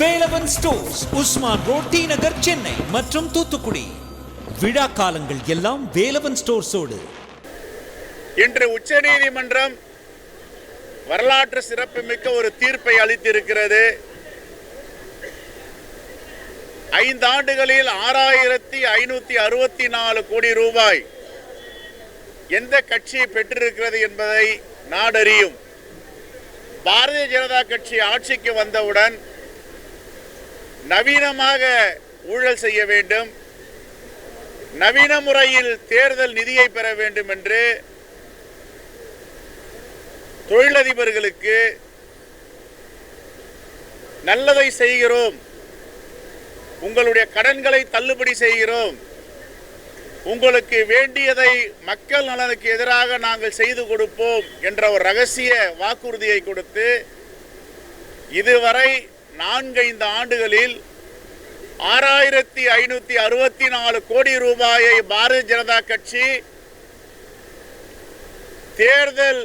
Velavan stores Usman road T Nagar Chennai மற்றும் தூத்துக்குடி. விழா காலங்கள் எல்லாம் வேலவன் ஸ்டோர்ஸோடு. இன்று உச்சநீதிமன்றம் வரலாற்று சிறப்புமிக்க ஒரு தீர்ப்பை அளித்திருக்கிறது. ஐந்து ஆண்டுகளில் ஆறாயிரத்தி ஐநூத்தி அறுபத்தி நாலு கோடி ரூபாய் எந்த கட்சி பெற்றிருக்கிறது என்பதை நாடறியும். பாரதிய ஜனதா கட்சி ஆட்சிக்கு வந்தவுடன் நவீனமாக ஊழல் செய்ய வேண்டும். நவீன முறையில் தேர்தல் நிதியை பெற வேண்டும் என்று தொழிலதிபர்களுக்கு நல்லதை செய்கிறோம். உங்களுடைய கடன்களை தள்ளுபடி செய்கிறோம். உங்களுக்கு வேண்டியதை மக்கள் நலனுக்கு எதிராக நாங்கள் செய்து கொடுப்போம் என்ற ஒரு ரகசிய வாக்குறுதியை கொடுத்து இதுவரை நான்கைந்து ஆண்டுகளில் ஆறாயிரத்தி ஐநூத்தி அறுபத்தி நாலு கோடி ரூபாயை பாரதிய ஜனதா கட்சி தேர்தல்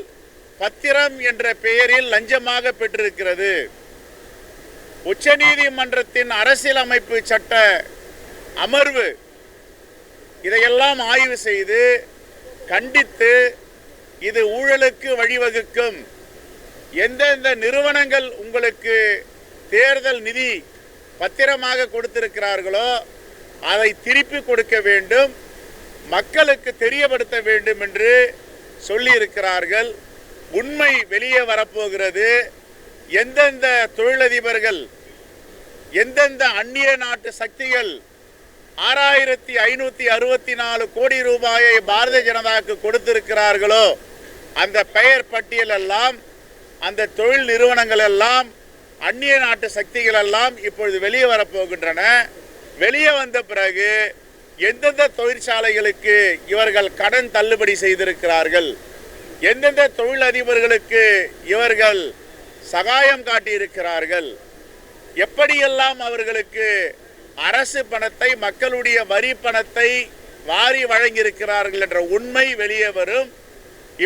பத்திரம் என்ற பெயரில் லஞ்சமாக பெற்றிருக்கிறது. உச்சநீதிமன்றத்தின் அரசியலமைப்பு சட்ட அமர்வு இதையெல்லாம் ஆய்வு செய்து கண்டித்து இது ஊழலுக்கு வழிவகுக்கும். எந்தெந்த நிறுவனங்கள் உங்களுக்கு தேர்தல் நிதி பத்திரமாக கொடுத்திருக்கிறார்களோ அதை திருப்பி கொடுக்க வேண்டும் மக்களுக்கு தெரியப்படுத்த வேண்டும் என்று சொல்லியிருக்கிறார்கள். உண்மை வெளியே வரப்போகிறது. எந்தெந்த தொழிலதிபர்கள் எந்தெந்த அந்நிய நாட்டு சக்திகள் ஆறாயிரத்தி ஐநூத்தி அறுபத்தி நாலு கோடி ரூபாயை பாரதிய ஜனதாவுக்கு கொடுத்திருக்கிறார்களோ அந்த பெயர் பட்டியல் எல்லாம் அந்த தொழில் நிறுவனங்கள் எல்லாம் அந்நிய நாட்டு சக்திகள் எல்லாம் இப்பொழுது வெளியே வரப்போகின்றன. வெளியே வந்த பிறகு எந்தெந்த தொழிற்சாலைகளுக்கு இவர்கள் கடன் தள்ளுபடி செய்திருக்கிறார்கள்? எந்தெந்த தொழிலதிபர்களுக்கு இவர்கள் சகாயம் காட்டியிருக்கிறார்கள்? எப்படியெல்லாம் அவர்களுக்கு அரசு பணத்தை மக்களுடைய வரி பணத்தை வாரி வழங்கியிருக்கிறார்கள் என்ற உண்மை வெளியே வரும்.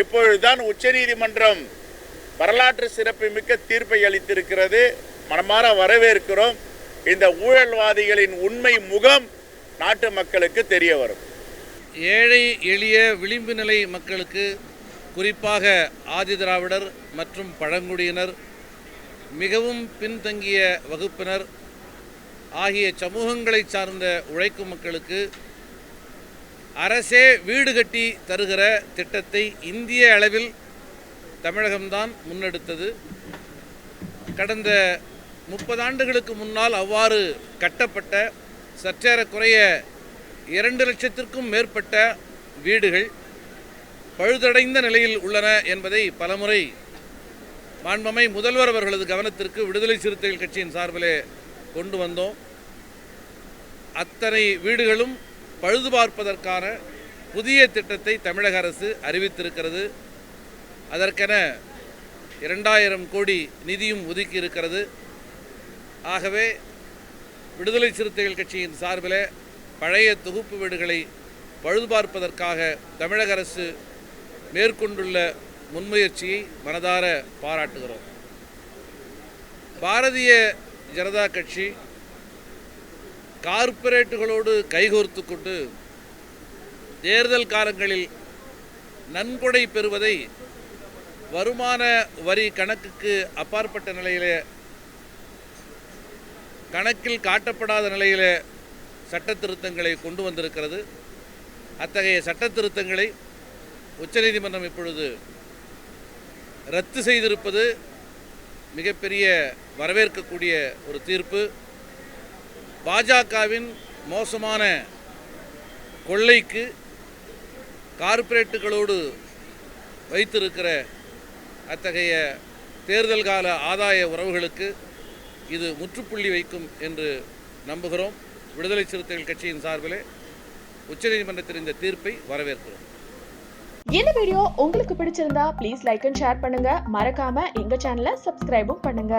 இப்பொழுதுதான் உச்சநீதிமன்றம் வரலாற்று சிறப்புமிக்க தீர்ப்பை அளித்திருக்கிறது. மனமாற வரவேற்கிறோம். இந்த ஊழல்வாதிகளின் உண்மை முகம் நாட்டு மக்களுக்கு தெரிய வரும். ஏழை எளிய விளிம்பு நிலை மக்களுக்கு குறிப்பாக ஆதிதிராவிடர் மற்றும் பழங்குடியினர் மிகவும் பின்தங்கிய வகுப்பினர் ஆகிய சமூகங்களை சார்ந்த உழைக்கும் மக்களுக்கு அரசே வீடு கட்டி தருகிற திட்டத்தை இந்திய அளவில் தமிழகம்தான் முன்னெடுத்தது. கடந்த முப்பது ஆண்டுகளுக்கு முன்னால் அவ்வாறு கட்டப்பட்ட சற்றேறக்குறைய இரண்டு லட்சத்திற்கும் மேற்பட்ட வீடுகள் பழுதடைந்த நிலையில் உள்ளன என்பதை பலமுறை மாண்பமை முதல்வர் அவர்களது கவனத்திற்கு விடுதலை சிறுத்தைகள் கட்சியின் சார்பிலே கொண்டு வந்தோம். அத்தனை வீடுகளும் பழுது பார்ப்பதற்கான புதிய திட்டத்தை தமிழக அரசு அறிவித்திருக்கிறது. அதற்கென இரண்டாயிரம் கோடி நிதியும் ஒதுக்கி இருக்கிறது. ஆகவே விடுதலை சிறுத்தைகள் கட்சியின் சார்பில் பழைய தொகுப்பு வீடுகளை பழுதுபார்ப்பதற்காக தமிழக அரசு மேற்கொண்டுள்ள முன்முயற்சியை மனதார பாராட்டுகிறோம். பாரதிய ஜனதா கட்சி கார்ப்பரேட்டுகளோடு கைகோர்த்து கொண்டு தேர்தல் காலங்களில் நன்கொடை பெறுவதை வருமான வரி கணக்குக்கு அப்பாற்பட்ட நிலையிலே கணக்கில் காட்டப்படாத நிலையிலே சட்ட திருத்தங்களை கொண்டு வந்திருக்கிறது. அத்தகைய சட்ட திருத்தங்களை உச்சநீதிமன்றம் இப்பொழுது ரத்து செய்திருப்பது மிகப்பெரிய வரவேற்கக்கூடிய ஒரு தீர்ப்பு. பாஜகவின் மோசமான கொள்ளைக்கு கார்ப்பரேட்டுகளோடு வைத்திருக்கிற அத்தகைய தேர்தல் கால ஆதாய உறவுகளுக்கு இது முற்றுப்புள்ளி வைக்கும் என்று நம்புகிறோம். விடுதலை சிறுத்தைகள் கட்சியின் சார்பிலே உச்சநீதிமன்றத்தின் இந்த தீர்ப்பை வரவேற்கிறோம். இந்த வீடியோ உங்களுக்கு பிடிச்சிருந்தா ப்ளீஸ் லைக் அண்ட் ஷேர் பண்ணுங்க. மறக்காம எங்க சேனலை சப்ஸ்கிரைபும் பண்ணுங்க.